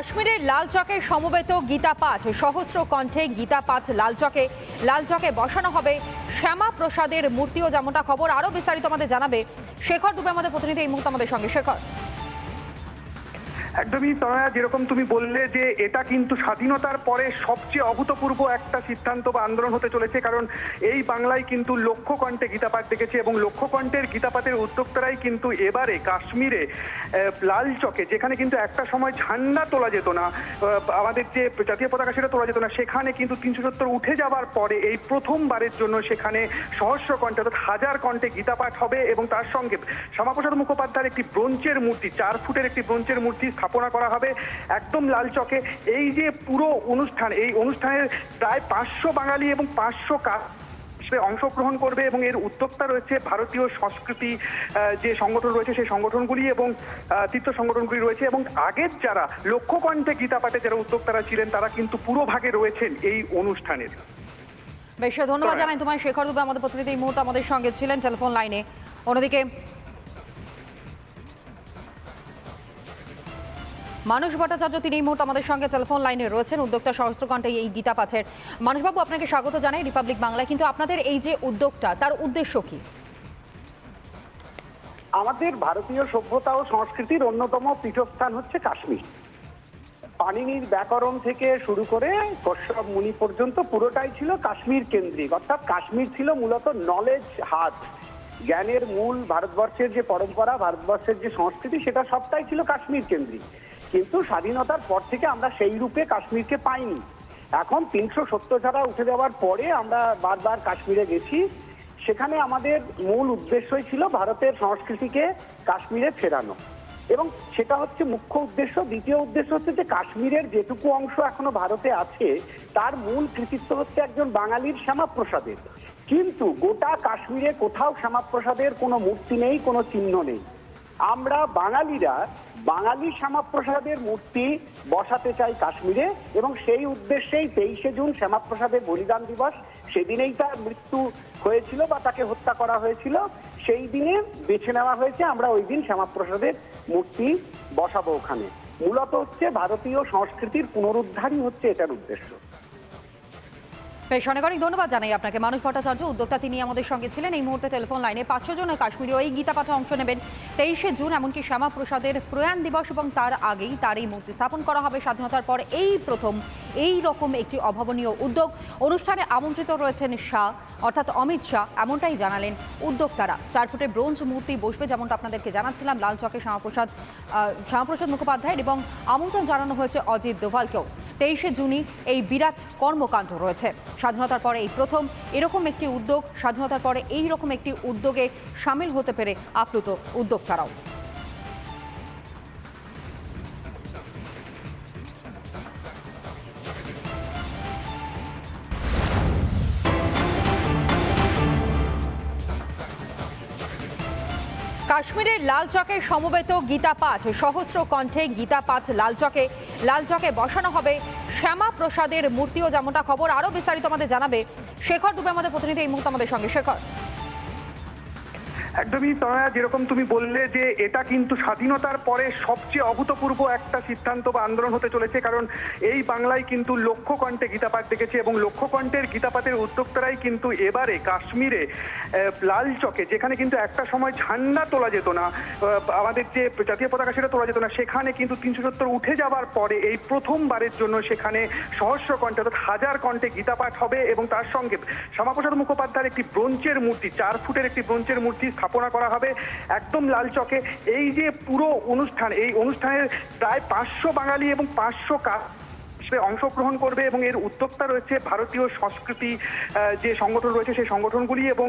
কাশ্মীরের লালচকে সমবেত গীতা পাঠ সহস্র কণ্ঠে গীতা পাঠ লালচকে। লালচকে বসানো হবে শ্যামা প্রসাদের মূর্তিও যেমনটা খবর, আরও বিস্তারিত আমাদের জানাবে শেখর দুবে আমাদের প্রতিনিধি এই মুহূর্তে আমাদের সঙ্গে। শেখর। একদমই তনয়া যেরকম তুমি বললে যে এটা কিন্তু স্বাধীনতার পরে সবচেয়ে অভূতপূর্ব একটা সিদ্ধান্ত বা আন্দোলন হতে চলেছে, কারণ এই বাংলায় কিন্তু লক্ষ্য কণ্ঠে গীতাপাঠ দেখেছে এবং লক্ষ্য কণ্ঠের গীতাপাঠের উদ্যোক্তারাই কিন্তু এবারে কাশ্মীরে লাল চকে, যেখানে কিন্তু একটা সময় ঝান্ডা তোলা যেত না আমাদের যে জাতীয় পতাকা সেটা তোলা যেত না, সেখানে কিন্তু তিনশো সত্তর উঠে যাওয়ার পরে এই প্রথমবারের জন্য সেখানে সহস্র কণ্ঠে অর্থাৎ হাজার কণ্ঠে গীতাপাঠ হবে এবং তার সঙ্গে শ্যামাপ্রসাদ মুখোপাধ্যায়ের একটি ব্রোঞ্চের মূর্তি, চার ফুটের একটি ব্রোঞ্চের মূর্তি স্থাপনা করা হবে একদম লাল চকে। এই যে পুরো অনুষ্ঠান এই অনুষ্ঠানের প্রায় পাঁচশো বাঙালি এবং পাঁচশো কাজ অংশগ্রহণ করবে এবং এর উদ্যোক্তা রয়েছে ভারতীয় সংস্কৃতি যে সংগঠন রয়েছে সেই সংগঠনগুলি এবং তীর্থ সংগঠনগুলি রয়েছে এবং আগের যারা লক্ষ্য কণ্ঠে গীতা পাঠে যারা উদ্যোক্তারা ছিলেন তারা কিন্তু পুরো ভাগে রয়েছেন এই অনুষ্ঠানের। বেশ ধন্যবাদ জানাই তোমার শেখর দুবে আমাদের প্রতিনিধি এই মুহূর্তে আমাদের সঙ্গে ছিলেন টেলিফোন লাইনে। অন্যদিকে মানুষ ভট্টাচার্য, তিনি এই মুহূর্তে আমাদের সঙ্গে টেলিফোন লাইনে রয়েছেন। উদ্যোক্তা সহস্রকণ্ঠে এই গীতা পাঠের। মানুষবাবু আপনাকে স্বাগত জানাই রিপাবলিক বাংলায়। কিন্তু আপনাদের এই যে উদ্যোগটা তার উদ্দেশ্য কি? আমাদের ভারতীয় সভ্যতা ও সংস্কৃতির অন্যতম পীঠস্থান হচ্ছে কাশ্মীর। পানিনির ব্যাকরণ থেকে শুরু করে কশ্যপ মুনি পর্যন্ত পুরোটাই ছিল কাশ্মীর কেন্দ্রিক। অর্থাৎ কাশ্মীর ছিল মূলত নলেজ হাত জ্ঞানের মূল ভারতবর্ষের যে পরম্পরা, ভারতবর্ষের যে সংস্কৃতি, সেটা সবটাই ছিল কাশ্মীর কেন্দ্রিক। কিন্তু স্বাধীনতার পর থেকে আমরা সেই রূপে কাশ্মীরকে পাইনি। এখন তিনশো সত্তর ধারা উঠে যাওয়ার পরে আমরা বারবার কাশ্মীরে গেছি। সেখানে আমাদের মূল উদ্দেশ্যই ছিল ভারতের সংস্কৃতিকে কাশ্মীরে ফেরানো। এবং সেটা হচ্ছে মুখ্য উদ্দেশ্য। দ্বিতীয় উদ্দেশ্য হচ্ছে যে কাশ্মীরের যেটুকু অংশ এখনও ভারতে আছে, তার মূল কৃতিত্ব হচ্ছে একজন বাঙালির শ্যামাপ্রসাদের। কিন্তু গোটা কাশ্মীরে কোথাও শ্যামাপ্রসাদের কোনো মূর্তি নেই, কোনো চিহ্ন নেই। আমরা বাঙালিরা বাঙালি শ্যামাপ্রসাদের মূর্তি বসাতে চাই কাশ্মীরে এবং সেই উদ্দেশ্যেই তেইশে জুন শ্যামাপ্রসাদের বলিদান দিবস। সেদিনেই তার মৃত্যু হয়েছিল বা তাকে হত্যা করা হয়েছিল। সেই দিনে বেছে নেওয়া হয়েছে, আমরা ওই দিন শ্যামাপ্রসাদের মূর্তি বসাবো ওখানে। মূলত হচ্ছে ভারতীয় সংস্কৃতির পুনরুদ্ধারই হচ্ছে এটার উদ্দেশ্য। বেশ অনেক অনেক ধন্যবাদ জানাই আপনাকে। মানুষ ভট্টাচার্য, উদ্যোক্তা তিনি আমাদের সঙ্গে ছিলেন। এই মুহূর্তে টেলিফোন লাইনে পাঁচশো জন কাশ্মীরি এই গীতা পাঠে অংশ নেবেন। তেইশে জুন, এমনকি শ্যামা প্রসাদের প্রয়াণ দিবস এবং তার আগেই তার এই মূর্তি স্থাপন করা হবে। স্বাধীনতার পর এই প্রথম, এই রকম একটি অভাবনীয় উদ্যোগ। অনুষ্ঠানে আমন্ত্রিত রয়েছেন শাহ, অর্থাৎ অমিত শাহ। এমনটাই জানালেন উদ্যোক্তারা। চার ফুটের ব্রোঞ্জ মূর্তি বসবে যেমনটা আপনাদেরকে জানাচ্ছিলাম। লাল চকে শ্যামাপ্রসাদ শ্যামাপ্রসাদ মুখোপাধ্যায়ের এবং আমন্ত্রণ জানানো হয়েছে অজিত দোভালকেও। তেইশে জুনই এই বিরাট কর্মকাণ্ড রয়েছে। স্বাধীনতার পরে এই প্রথম এরকম একটি উদ্যোগ, স্বাধীনতার পরে এই রকম একটি উদ্যোগে সামিল হতে পেরে আপ্লুত উদ্যোক্তারাও। কাশ্মীরের লালচকে সমবেত গীতা পাঠ সহস্র কণ্ঠে গীতা পাঠ লালচকে। লালচকে বসানো হবে শ্যামা প্রসাদের মূর্তিও যেমনটা খবর, আরও বিস্তারিত আমাদের জানাবে শেখর দুবে আমাদের প্রতিনিধি এই মুহূর্তে আমাদের সঙ্গে। শেখর। একদমই তনয়া যেরকম তুমি বললে যে এটা কিন্তু স্বাধীনতার পরে সবচেয়ে অভূতপূর্ব একটা সিদ্ধান্ত বা আন্দোলন হতে চলেছে, কারণ এই বাংলায় কিন্তু লক্ষ্য কণ্ঠে গীতাপাঠ দেখেছে এবং লক্ষ্য কণ্ঠের গীতাপাঠের উদ্যোক্তারাই কিন্তু এবারে কাশ্মীরে লাল চকে, যেখানে কিন্তু একটা সময় ঝান্ডা তোলা যেত না আমাদের যে জাতীয় পতাকা সেটা তোলা যেত না, সেখানে কিন্তু তিনশো সত্তর উঠে যাওয়ার পরে এই প্রথমবারের জন্য সেখানে সহস্র কণ্ঠে অর্থাৎ হাজার কণ্ঠে গীতাপাঠ হবে এবং তার সঙ্গে শ্যামাপ্রসাদ মুখোপাধ্যায়ের একটি ব্রোঞ্চের মূর্তি, চার ফুটের একটি ব্রোঞ্চের মূর্তি করা হবে একদম লাল চকে। এই যে পুরো অনুষ্ঠান এই অনুষ্ঠানের প্রায় পাঁচশো বাঙালি এবং পাঁচশো অংশগ্রহণ করবে এবং এর উদ্যোক্তা রয়েছে ভারতীয় সংস্কৃতি যে সংগঠন রয়েছে সেই সংগঠনগুলি এবং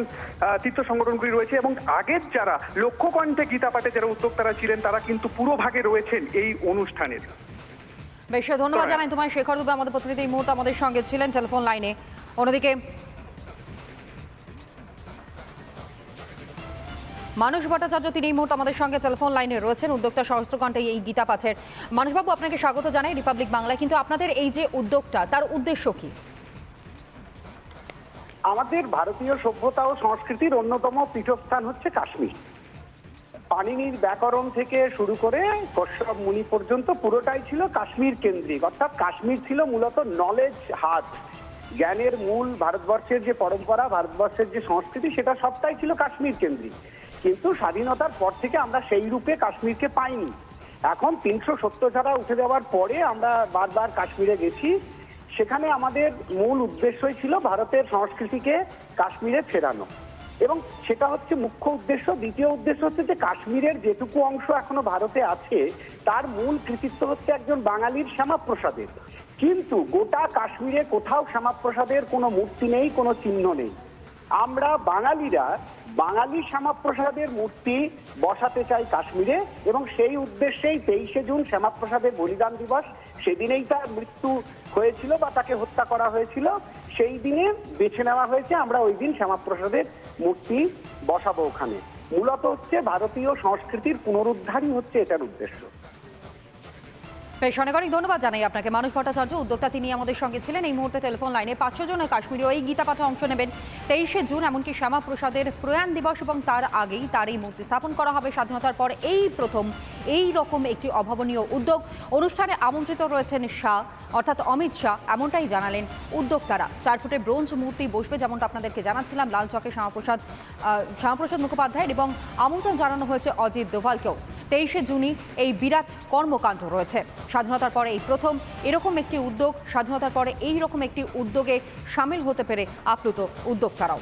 তীর্থ সংগঠনগুলি রয়েছে এবং আগের যারা লক্ষ্য কণ্ঠে গীতা পাঠে যারা উদ্যোক্তারা ছিলেন তারা কিন্তু পুরো ভাগে রয়েছেন এই অনুষ্ঠানের। বেশ ধন্যবাদ জানাই তোমার শেখর দুবে আমাদের প্রতিনিধি এই মুহূর্তে আমাদের সঙ্গে ছিলেন টেলিফোন লাইনে। অন্যদিকে মানুষ ভট্টাচার্য, তিনি এই মুহূর্তে আমাদের সঙ্গে টেলিফোন লাইনে রয়েছেন। উদ্যোক্তা সহস্রকণ্ঠে এই গীতা পাঠের। মানুষবাবু আপনাকে স্বাগত জানাই রিপাবলিক বাংলায়। কিন্তু আপনাদের এই যে উদ্যোগটা তার উদ্দেশ্য কি? আমাদের ভারতীয় সভ্যতা ও সংস্কৃতির অন্যতম পীঠস্থান হচ্ছে কাশ্মীর। পানিনির ব্যাকরণ থেকে শুরু করে কশ্যপ মুনি পর্যন্ত পুরোটাই ছিল কাশ্মীর কেন্দ্রিক। অর্থাৎ কাশ্মীর ছিল মূলত নলেজ হাত জ্ঞানের মূল ভারতবর্ষের যে পরম্পরা, ভারতবর্ষের যে সংস্কৃতি, সেটা সবটাই ছিল কাশ্মীর কেন্দ্রিক। কিন্তু স্বাধীনতার পর থেকে আমরা সেই রূপে কাশ্মীরকে পাইনি। এখন তিনশো সত্তর ধারা উঠে যাওয়ার পরে আমরা বারবার কাশ্মীরে গেছি। সেখানে আমাদের মূল উদ্দেশ্যই ছিল ভারতের সংস্কৃতিকে কাশ্মীরে ফেরানো। এবং সেটা হচ্ছে মুখ্য উদ্দেশ্য। দ্বিতীয় উদ্দেশ্য হচ্ছে যে কাশ্মীরের যেটুকু অংশ এখনও ভারতে আছে, তার মূল কৃতিত্ব হচ্ছে একজন বাঙালির শ্যামাপ্রসাদের। কিন্তু গোটা কাশ্মীরে কোথাও শ্যামাপ্রসাদের কোনো মূর্তি নেই, কোনো চিহ্ন নেই। আমরা বাঙালিরা বাঙালি শ্যামাপ্রসাদের মূর্তি বসাতে চাই কাশ্মীরে এবং সেই উদ্দেশ্যেই তেইশে জুন শ্যামাপ্রসাদের বলিদান দিবস। সেদিনেই তার মৃত্যু হয়েছিল বা তাকে হত্যা করা হয়েছিল। সেই দিনে বেছে নেওয়া হয়েছে, আমরা ওই দিন শ্যামাপ্রসাদের মূর্তি বসাবো ওখানে। মূলত হচ্ছে ভারতীয় সংস্কৃতির পুনরুদ্ধারই হচ্ছে এটার উদ্দেশ্য। বেশ অনেক অনেক ধন্যবাদ জানাই আপনাকে। মানুষ ভট্টাচার্য, উদ্যোক্তা তিনি আমাদের সঙ্গে ছিলেন। এই মুহূর্তে টেলিফোন লাইনে পাঁচশো জন কাশ্মীরি এই গীতা পাঠে অংশ নেবেন। তেইশে জুন, এমনকি শ্যামা প্রসাদের প্রয়াণ দিবস এবং তার আগেই তার এই মূর্তি স্থাপন করা হবে। স্বাধীনতার পর এই প্রথম, এই রকম একটি অভাবনীয় উদ্যোগ। অনুষ্ঠানে আমন্ত্রিত রয়েছেন শাহ, অর্থাৎ অমিত শাহ। এমনটাই জানালেন উদ্যোক্তারা। চার ফুটের ব্রোঞ্জ মূর্তি বসবে যেমনটা আপনাদেরকে জানাচ্ছিলাম। লাল চকে শ্যামাপ্রসাদ শ্যামাপ্রসাদ মুখোপাধ্যায়ের এবং আমন্ত্রণ জানানো হয়েছে অজিত দোভালকেও। তেইশে জুনই এই বিরাট কর্মকাণ্ড রয়েছে। স্বাধীনতার পরে এই প্রথম এরকম একটি উদ্যোগ, স্বাধীনতার পরে এই রকম একটি উদ্যোগে সামিল হতে পেরে আপ্লুত উদ্যোক্তারাও।